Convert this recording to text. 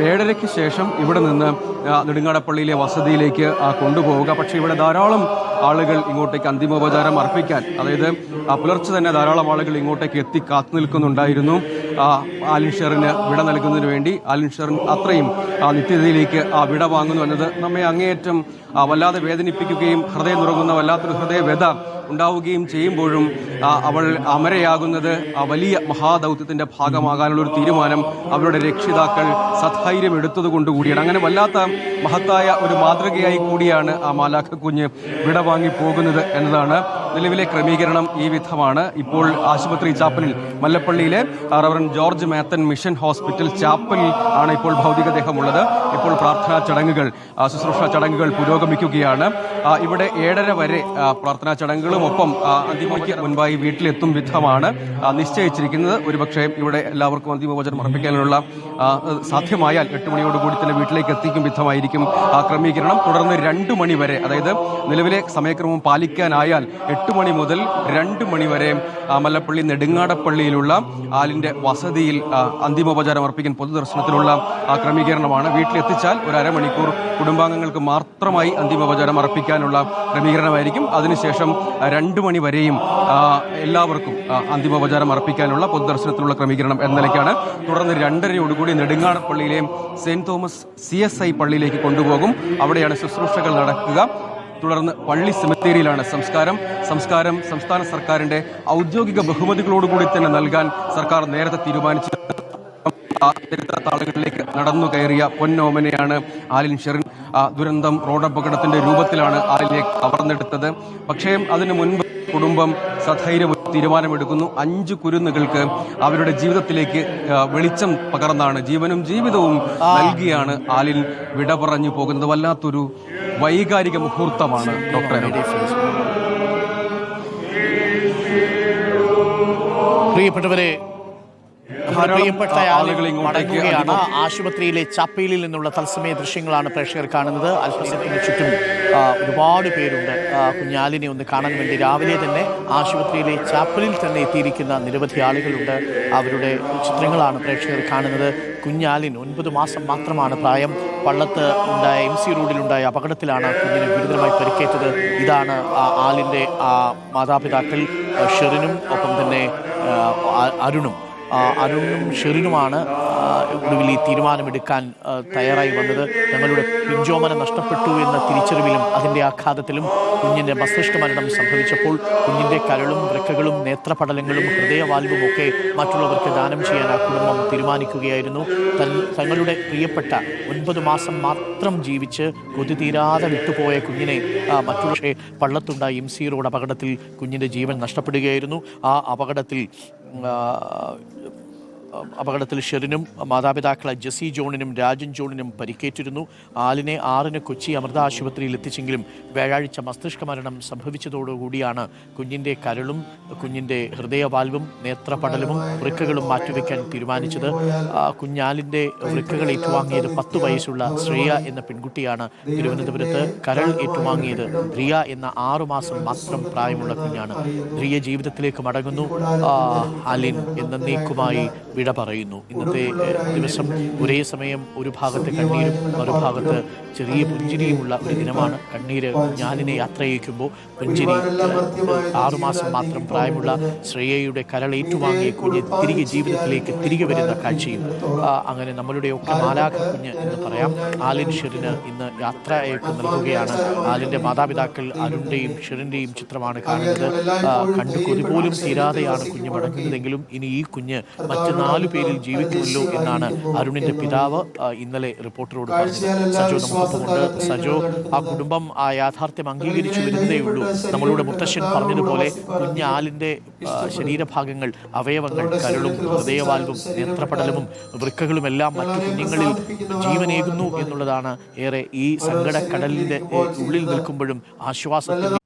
ഏഴരയ്ക്ക് ശേഷം ഇവിടെ നിന്ന് നെടുങ്ങാടപ്പള്ളിയിലെ വസതിയിലേക്ക് കൊണ്ടുപോവുക. പക്ഷേ ഇവിടെ ധാരാളം ആളുകൾ ഇങ്ങോട്ടേക്ക് അന്തിമോപചാരം അർപ്പിക്കാൻ അതായത് പുലർച്ചെ തന്നെ ധാരാളം ആളുകൾ ഇങ്ങോട്ടേക്ക് എത്തി കാത്തു നിൽക്കുന്നുണ്ടായിരുന്നു. ആലിൻ ഷെറിന് വിട നൽകുന്നതിന് വേണ്ടി ആലിൻ ഷെറിൻ അത്രയും ആ, നിത്യതയിലേക്ക് ആ വിട വാങ്ങുന്നു എന്നത് നമ്മെ അങ്ങേയറ്റം വല്ലാതെ വേദനിപ്പിക്കുകയും ഹൃദയം നുറങ്ങുന്ന വല്ലാത്തൊരു ഹൃദയവേദ ഉണ്ടാവുകയും ചെയ്യുമ്പോഴും അവൾ അമരയാകുന്നത് ആ വലിയ മഹാദൗത്യത്തിന്റെ ഭാഗമാകാനുള്ള ഒരു തീരുമാനം അവരുടെ രക്ഷിതാക്കൾ സധൈര്യം എടുത്തതുകൊണ്ട് കൂടിയാണ് അങ്ങനെ വല്ലാത്ത മഹത്തായ ഒരു മാതൃകയായി കൂടിയാണ് ആ മാലാഖ കുഞ്ഞ് വിട വാങ്ങി പോകുന്നത് എന്നതാണ് നിലവിലെ ക്രമീകരണം ഈ വിധമാണ്. ഇപ്പോൾ ആശുപത്രി ചാപ്പലിൽ മല്ലപ്പള്ളിയിലെ reverend George Mathan mission hospital ചാപ്പലിൽ ആണ് ഇപ്പോൾ ഭൗതികദേഹമുള്ളത്. ഇപ്പോൾ പ്രാർത്ഥനാ ചടങ്ങുകൾ ശുശ്രൂഷാ ചടങ്ങുകൾ പുരോഗമിക്കുകയാണ്. ഇവിടെ ഏഴര വരെ പ്രാർത്ഥനാ ചടങ്ങുകളും ഒപ്പം അന്തിമയ്ക്ക് മുൻപായി വീട്ടിലെത്തും വിധമാണ് നിശ്ചയിച്ചിരിക്കുന്നത്. ഒരുപക്ഷെ ഇവിടെ എല്ലാവർക്കും അന്തിമോചനം അർപ്പിക്കാനുള്ള സാധ്യമായാൽ എട്ട് മണിയോടുകൂടി തന്നെ വീട്ടിലേക്ക് എത്തിക്കും വിധമായിരിക്കും ക്രമീകരണം. തുടർന്ന് രണ്ട് മണി വരെ അതായത് നിലവിലെ സമയക്രമം പാലിക്കാനായാൽ എട്ട് മണി മുതൽ രണ്ട് മണി വരെ ആ, മല്ലപ്പള്ളി നെടുങ്ങാടപ്പള്ളിയിലുള്ള ആലിന്റെ വസതിയിൽ അന്തിമോപചാരം അർപ്പിക്കാൻ പൊതുദർശനത്തിലുള്ള ക്രമീകരണമാണ്. വീട്ടിലെത്തിച്ചാൽ ഒരു അരമണിക്കൂർ കുടുംബാംഗങ്ങൾക്ക് മാത്രമായി അന്തിമോപചാരം അർപ്പിക്കാനുള്ള ക്രമീകരണമായിരിക്കും. അതിനുശേഷം രണ്ട് മണി വരെയും എല്ലാവർക്കും അന്തിമോപചാരം അർപ്പിക്കാനുള്ള പൊതുദർശനത്തിനുള്ള ക്രമീകരണം എന്ന നിലയ്ക്കാണ് തുടർന്ന് രണ്ടരയോടുകൂടി നെടുങ്ങാടപ്പള്ളിയിലെ saint Thomas C S I പള്ളിയിലേക്ക് കൊണ്ടുപോകും. അവിടെയാണ് ശുശ്രൂഷകൾ നടക്കുക. തുടർന്ന് പള്ളി സെമിത്തേരിയിലാണ് സംസ്കാരം. സംസ്കാരം സംസ്ഥാന സർക്കാരിന്റെ ഔദ്യോഗിക ബഹുമതികളോടുകൂടി തന്നെ നൽകാൻ സർക്കാർ നേരത്തെ തീരുമാനിച്ചു. താളുകളിലേക്ക് നടന്നു കയറിയ പൊന്നോമനെയാണ് ആലിൻ ഷെറിൻ ദുരന്തം റോഡപകടത്തിന്റെ രൂപത്തിലാണ് ആലിനെ കവർന്നെടുത്തത്. പക്ഷേ അതിനു മുൻപ് കുടുംബം സധൈര്യം തീരുമാനമെടുക്കുന്നു. അഞ്ചു കുരുന്നുകൾക്ക് അവരുടെ ജീവിതത്തിലേക്ക് വെളിച്ചം പകർന്നാണ് ജീവനും ജീവിതവും നൽകിയാണ് ആലിൻ വിട പറഞ്ഞു പോകുന്നത്. വല്ലാത്തൊരു വൈകാരിക മുഹൂർത്തമാണ് ഡോക്ടർ പ്രിയപ്പെട്ടവരെ ധാരാളം പ്രിയപ്പെട്ട മടങ്ങുകയാണ് ആശുപത്രിയിലെ ചപ്പയിലിൽ നിന്നുള്ള തത്സമയ ദൃശ്യങ്ങളാണ് പ്രേക്ഷകർ കാണുന്നത്. അല്പസമയത്തിന് ചുറ്റും ഒരുപാട് പേരുണ്ട്. കുഞ്ഞാലിനെ ഒന്ന് കാണാൻ വേണ്ടി രാവിലെ തന്നെ ആശുപത്രിയിലെ ചാപ്പലിൽ തന്നെ എത്തിയിരിക്കുന്ന നിരവധി ആളുകളുണ്ട്. അവരുടെ ചിത്രങ്ങളാണ് പ്രേക്ഷകർ കാണുന്നത്. കുഞ്ഞാലിൻ ഒൻപത് മാസം മാത്രമാണ് പ്രായം. പള്ളത്ത് ഉണ്ടായ എം സി റോഡിലുണ്ടായ അപകടത്തിലാണ് കുഞ്ഞിന് ഗുരുതരമായി പരിക്കേറ്റത്. ഇതാണ് ആ ആലിന്റെ ആ മാതാപിതാക്കൾ ഷെറിനും ഒപ്പം തന്നെ അരുണും. അരുണും ഷെറിനുമാണ് ഒടുവിൽ ഈ തീരുമാനമെടുക്കാൻ തയ്യാറായി വന്നത്. ഞങ്ങളുടെ പിഞ്ചോമന നഷ്ടപ്പെട്ടു എന്ന തിരിച്ചറിവിലും അതിന്റെ ആഘാതത്തിലും കുഞ്ഞിന്റെ മസ്തിഷ്ക മരണം സംഭവിച്ചപ്പോൾ കുഞ്ഞിന്റെ കരളും വൃക്കകളും നേത്രപടലങ്ങളും ഹൃദയവാൽവും ഒക്കെ മറ്റുള്ളവർക്ക് ദാനം ചെയ്യാൻ ആ കുടുംബം തീരുമാനിക്കുകയായിരുന്നു. തൻ- തങ്ങളുടെ പ്രിയപ്പെട്ട ഒൻപത് മാസം മാത്രം ജീവിച്ച് കൊതി തീരാതെ വിട്ടുപോയ കുഞ്ഞിനെ മറ്റുള്ള പള്ളത്തുണ്ടായ എം സി റോഡ് അപകടത്തിൽ കുഞ്ഞിന്റെ ജീവൻ നഷ്ടപ്പെടുകയായിരുന്നു. ആ അപകടത്തിൽ അപകടത്തിൽ ഷെറിനും മാതാപിതാക്കളെ ജെസി ജോണിനും രാജൻ ജോണിനും പരിക്കേറ്റിരുന്നു. ആലിനെ ആറിന് കൊച്ചി അമൃത ആശുപത്രിയിൽ എത്തിച്ചെങ്കിലും വ്യാഴാഴ്ച മസ്തിഷ്ക മരണം സംഭവിച്ചതോടുകൂടിയാണ് കുഞ്ഞിന്റെ കരളും കുഞ്ഞിന്റെ ഹൃദയവാൽവും നേത്രപടലവും വൃക്കകളും മാറ്റിവെക്കാൻ തീരുമാനിച്ചത്. കുഞ്ഞാലിന്റെ വൃക്കകൾ ഏറ്റുവാങ്ങിയത് പത്ത് വയസ്സുള്ള ശ്രേയ എന്ന പെൺകുട്ടിയാണ് തിരുവനന്തപുരത്ത് കരൾ ഏറ്റുവാങ്ങിയത്. റിയ എന്ന ആറുമാസം മാത്രം പ്രായമുള്ള കുഞ്ഞാണ്. റിയ ജീവിതത്തിലേക്ക് മടങ്ങുന്നു. ആലിൻ എന്നേക്കുമായി വിട പറയുന്നു. ഇന്നത്തെ ദിവസം ഒരേ സമയം ഒരു ഭാഗത്ത് കണ്ണീരും മറുഭാഗത്ത് ചെറിയ പുഞ്ചിരിയുമുള്ള ഒരു ദിനമാണ് കണ്ണീര്. ഞാനിനെ യാത്രയക്കുമ്പോൾ പുഞ്ചിരി ആറുമാസം മാത്രം പ്രായമുള്ള ശ്രേയയുടെ കരൾ ഏറ്റുവാങ്ങിയ കുഞ്ഞ് തിരികെ ജീവിതത്തിലേക്ക് തിരികെ വരുന്ന കാഴ്ചയും അങ്ങനെ നമ്മളുടെയൊക്കെ മാലാഖ കുഞ്ഞ് എന്ന് പറയാം. ആലിൻ ഷെറിന് ഇന്ന് യാത്രയപ്പ് നൽകുകയാണ്. ആലിന്റെ മാതാപിതാക്കൾ അരുണിന്റെയും ഷെറിന്റെയും ചിത്രമാണ് കാണുന്നത്. കണ്ടു കൊതി പോലും തീരാതെയാണ് കുഞ്ഞ് മടങ്ങുന്നതെങ്കിലും ഇനി ഈ കുഞ്ഞ് മറ്റ് നാലു പേരിൽ ജീവിക്കുമല്ലോ എന്നാണ് അരുണിന്റെ പിതാവ് ഇന്നലെ റിപ്പോർട്ടറോട് പറഞ്ഞത്. സജോ നമുക്കൊപ്പമുണ്ട് സജോ ആ കുടുംബം ആ യാഥാർത്ഥ്യം അംഗീകരിച്ചു വരുന്നതേ ഉള്ളൂ. നമ്മളുടെ മുത്തശ്ശൻ പറഞ്ഞതുപോലെ കുഞ്ഞാലിന്റെ ശരീരഭാഗങ്ങൾ അവയവങ്ങൾ കരളും ഹൃദയവാൽവും നേത്രപടലവും വൃക്കകളും എല്ലാം മറ്റു കുഞ്ഞുങ്ങളിൽ ജീവനേകുന്നു എന്നുള്ളതാണ് ഏറെ ഈ സങ്കടക്കടലിന്റെ ഉള്ളിൽ നിൽക്കുമ്പോഴും ആശ്വാസത്തിന്റെ